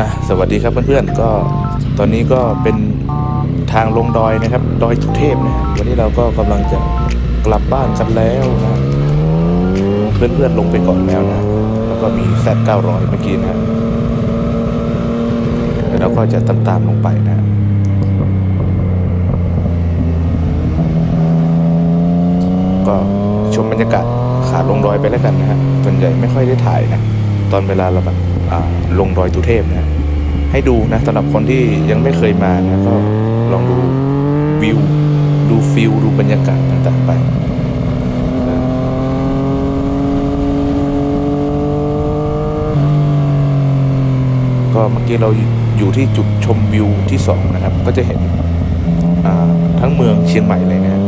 อะสวัสดีครับเพื่อนๆก็ตอนนี้ก็เป็นทางลงดอยนะครับ ดอยสุเทพนะวันนี้เราก็กำลังจะกลับบ้านกันแล้วนะเพื่อนๆลงไปก่อนแล้วนะ แล้วก็มีแซดเก้าร้อยเมื่อกี้นะแล้วเราก็จะตามๆลงไปนะก็ชมบรรยากาศขาลงดอยไปแล้วกันนะฮะส่วนใหญ่ไม่ค่อยได้ถ่ายนะ ตอนเวลาเราแบบอ่า ลงดอยตุเทพนะให้ดูนะสำหรับคนที่ยังไม่เคยมานะก็ลองดูวิว ดูฟิลดูบรรยากาศต่างๆไปก็เมื่อกี้เราอยู่ที่จุดชมวิวที่สองนะครับ ก็จะเห็นทั้งเมืองเชียงใหม่เลยนะฮะ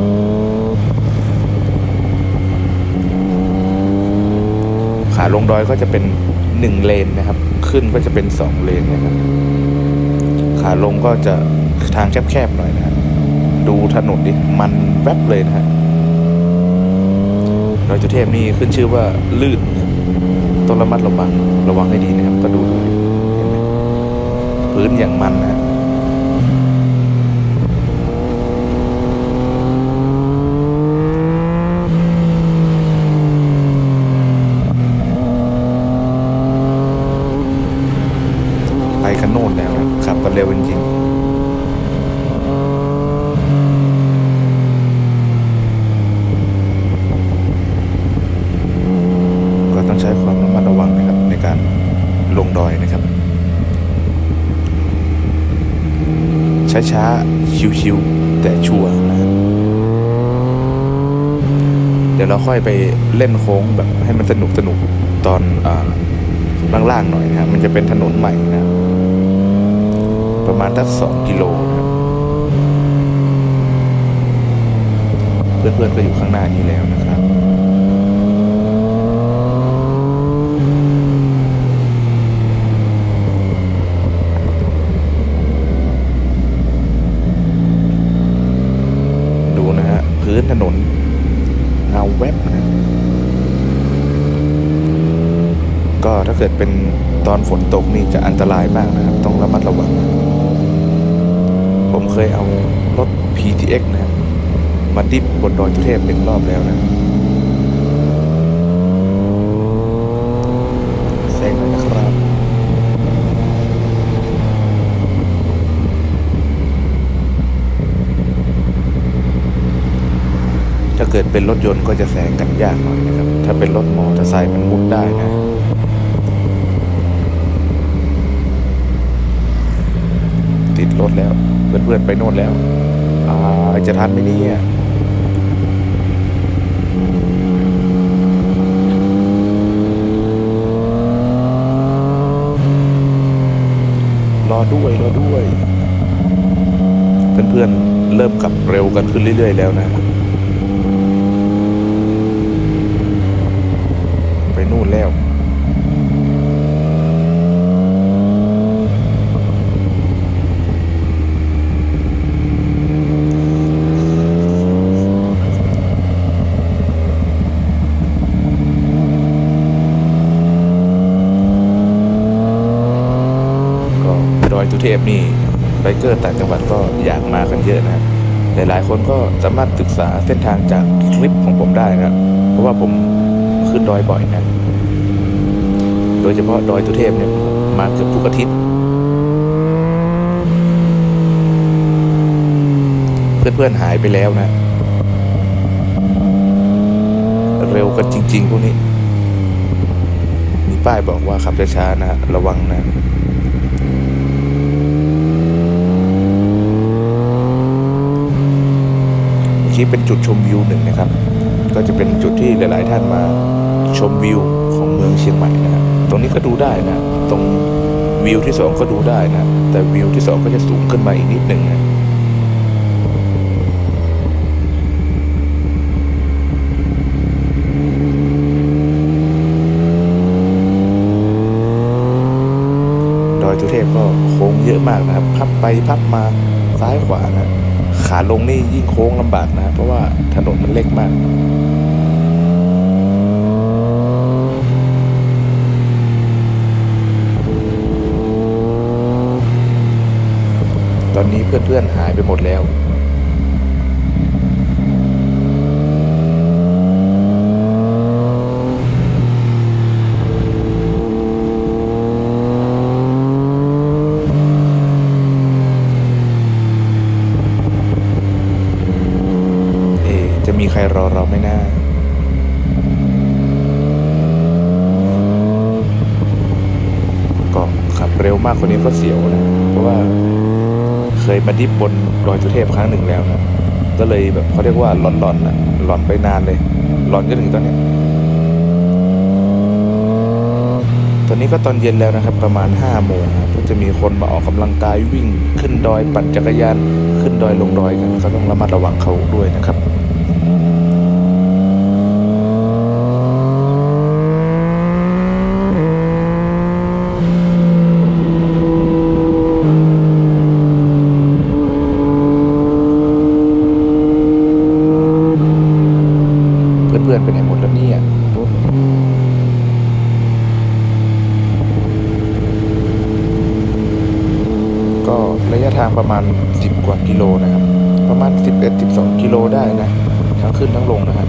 ขาลงดอยก็จะเป็นหนึ่งเลนนะครับ ขึ้นก็จะเป็นสองเลนนะครับ ขาลงก็จะทางแคบๆหน่อยนะดูถนนดิมันแวบเลยนะฮะดอยจุเทพนี่ขึ้นชื่อว่าลื่นต้องระมัดระวังระวังให้ดีนะครับ ก็ดูดูดิเห็นไหมพื้นอย่างมันนะฮะ ไปกัน โน่นแล้วขับกันเร็วจริงๆก็ต้องใช้ความระมัดระวังนะครับในการลงดอยนะครับ ช้าๆ ชิวๆ แต่ชัวร์นะเดี๋ยวเราค่อยไปเล่นโค้งแบบให้มันสนุกสนุกๆตอนอล่างๆหน่อยนะครับ มันจะเป็นถนนใหม่นะครับ ประมาณสักสองกิโลนะครับเพื่อนๆก็อยู่ข้างหน้านี้แล้วนะครับดูนะฮะพื้นถนนเงาแวบนะก็ถ้าเกิดเป็นตอนฝนตกนี่จะอันตรายมากนะครับ ต้องระมัดระวังนะ เคยเอารถ PTX นะมาดิบบนดอยทุเทพหนึ่งรอบแล้วนะแซงหน่อยนะครับ ถ้าเกิดเป็นรถยนต์ก็จะแซงกันยากหน่อยนะครับ ถ้าเป็นรถมอเตอร์ไซค์มันมุดได้นะติดรถแล้ว เพื่อนๆไปโน่นแล้วอจะทันไหมเนี่ยรอด้วยรอด้วย เพื่อนๆเริ่มกลับเร็วกันขึ้นเรื่อย ๆ แล้วนะ ไปนู่นแล้ว ก็ดอยตุ เทพนี่ไบเกอร์ต่างจังหวัดก็อยากมากันเยอะนะหลายๆคนก็สามารถศึกษาเส้นทางจากคลิปของผมได้นะครับเพราะว่าผมขึ้นดอยบ่อยนะโดยเฉพาะดอยตุเทพเนี่ยมาเกือบทุกอาทิตย์เพื่อนๆหายไปแล้วนะ เร็วกันจริง ๆ พวกนี้ มีป้ายบอกว่าขับช้าๆนะ ระวังนะ เมื่อกี้เป็นจุดชมวิวหนึ่งนะครับ ก็จะเป็นจุดที่หลาย ๆ ท่านมาชมวิวของเมืองเชียงใหม่นะครับตรงนี้ก็ดูได้นะ ตรงวิวที่สองก็ดูได้นะ แต่วิวที่สองก็จะสูงขึ้นมาอีกนิดหนึ่งนะดอยตุเทพก็โค้งเยอะมากนะครับ พับไปพับมาซ้ายขวานะ ขาลงนี่ยิ่งโค้งลำบากนะ เพราะว่าถนนมันเล็กมาก ตอนนี้เพื่อนๆหายไปหมดแล้ว ร็วมากคนนี้ก็เสียวนะ เพราะว่าเคยมาดิบบนดอยสุเทพครั้งหนึ่งแล้วนะ ก็เลยแบบเขาเรียกว่าหลอนๆนะหลอนไปนานเลย หลอนจนถึงตอนนี้ ตอนนี้ก็ตอนเย็นแล้วนะครับ ประมาณ5้าโมงนะครับก็จะมีคนมาออกกำลังกายวิ่ง ขึ้นดอยปั่นจักรยาน ขึ้นดอยลงดอยกันก็ต้องระมัดระวังเขาด้วยนะครับ เพื่อนๆไปไหนหมดแล้วเนี่ย ก็ระยะทาง ประมาณ 10 กว่ากิโลนะครับ ประมาณ 11 12 กิโลได้นะ ทั้งขึ้นทั้งลงนะครับ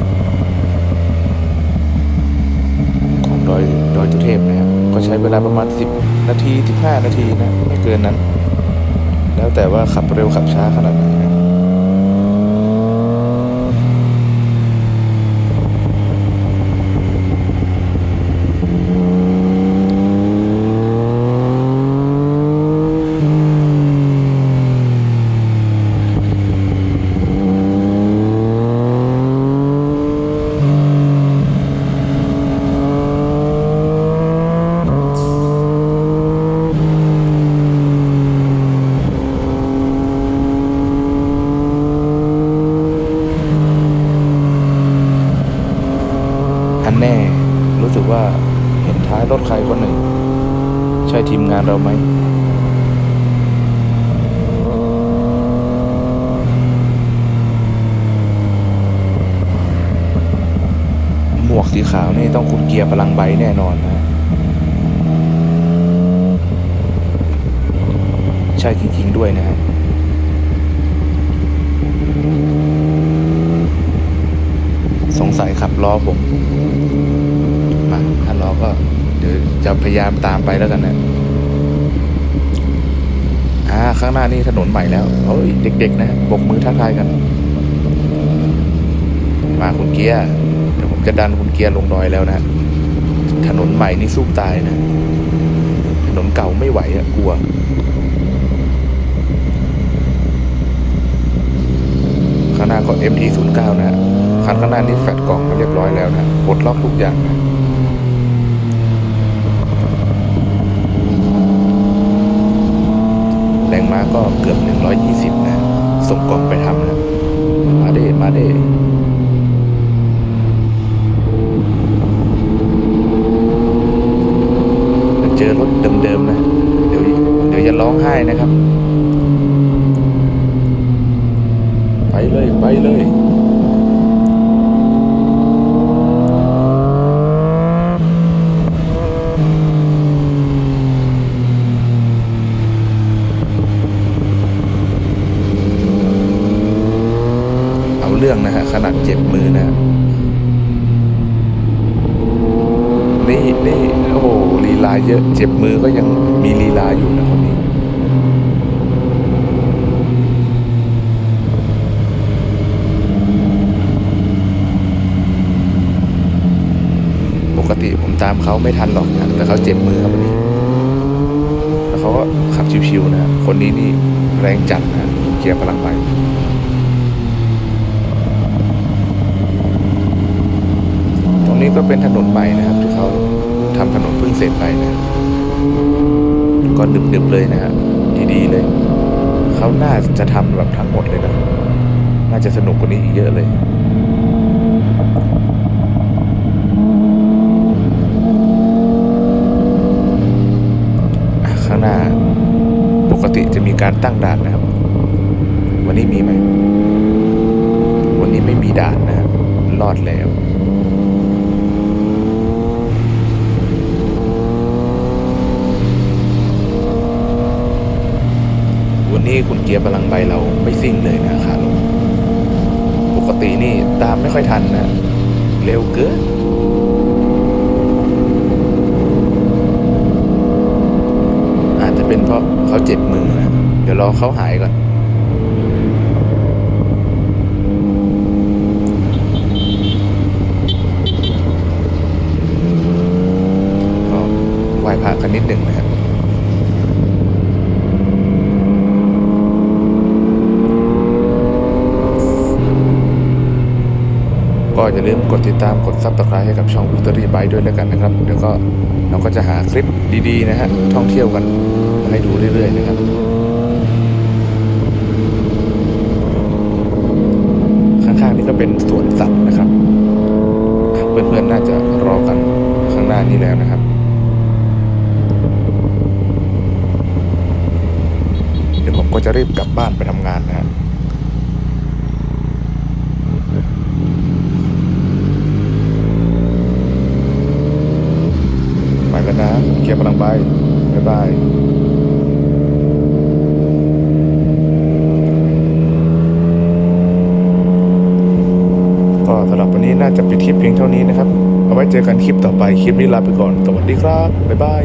ของดอยดอยจุเทพนะครับ ก็ใช้เวลาประมาณ 10 นาที 15 นาทีนะ ไม่เกินนั้น แล้วแต่ว่าขับเร็วขับช้าขนาดไหนนะ อันแน่ รู้สึกว่าเห็นท้ายรถใครคนหนึ่ง ใช่ทีม งานเราไหมหมวกสีขาวนี่ต้องคุณเกียร์พลังใบแน่นอนนะ ใช่จริง ๆ ด้วยนะสงสัยขับล้อผม มาถ้าล้อก็ เดี๋ยวจะพยายามตามไปแล้วกันนะ อ่าข้างหน้านี่ถนนใหม่แล้วเฮ้ยเด็ก ๆ นะบกมือทักทายกัน มาคุณเกียร์เดี๋ยวผมจะดันคุณเกียร์ลงดอยแล้วนะ ถนนใหม่นี่สู้ตายนะ ถนนเก่าไม่ไหวอะกลัวข้างหน้าก็ MT09 นะฮะคันข้างหน้านี่แฟดกล่องเรียบร้อยแล้วนะปลดล็อกทุกอย่างนะแรง ม้าก็เกือบ 120นะส่งกล่องไปทำนะ มาเด้มาเด้เจอรถเดิมๆนะ เดี๋ยวเดี๋ยวอย่าร้องไห้นะครับ ไปเลยไปเลย เอาเรื่อง นะฮะขนาดเจ็บมือนะนี่นี่โอ้โหลีลาเยอะ เจ็บมือก็ยังมีลีลาอยู่นะคนนี้ปกติผมตามเขาไม่ทันหรอกนะแต่เขาเจ็บมือครับวันนี้แล้วเขาก็ขับชิวๆนะ คนนี้นี่แรงจัดนะเกียร์พลังใบตรง นี้ก็เป็นถนนใหม่นะครับ ที่เขาทำถนนเพิ่งเสร็จไปนะก็ดึบๆเลยนะฮะดีๆเลย เขาน่าจะทำแบบทั้งหมดเลยนะน่าจะสนุกกว่านี้อีกเยอะเลยข้างหน้าปกติจะมีการตั้งด่านนะครับ วันนี้มีไหมวันนี้ไม่มีด่านนะครับรอดแล้ว วันนี้คุณเกียร์พลังใบเราไม่ซิ่งเลยนะขาลงปกตินี่ตามไม่ค่อยทันนะ เร็วเกินอาจจะเป็นเพราะเขาเจ็บมือนะเดี๋ยวรอเขาหายก่อนก็ไหว้พระกันนิดหนึ่งนะครับ ก็อย่าลืมกดติดตามกดซับสไครต์ให้กับช่อง Victory Bike ด้วยแล้วกันนะครับเดี๋ยวก็เราก็จะหาคลิปดีๆนะฮะท่องเที่ยวกันมาให้ดูเรื่อยๆนะครับข้างๆนี่ก็เป็นสวนสัตว์นะครับ เพื่อนๆน่าจะรอกันข้างหน้านี้แล้วนะครับเดี๋ยวผมก็จะรีบกลับบ้านไปทำงานนะฮะ ไปแล้วนะผมเคลียร์พลังใบบ๊ายบาย ก็สำหรับวันนี้น่าจะปิดคลิปเพียงเท่านี้นะครับ เอาไว้เจอกันคลิปต่อไป คลิปนี้ลาไปก่อน สวัสดีครับ บ๊ายบาย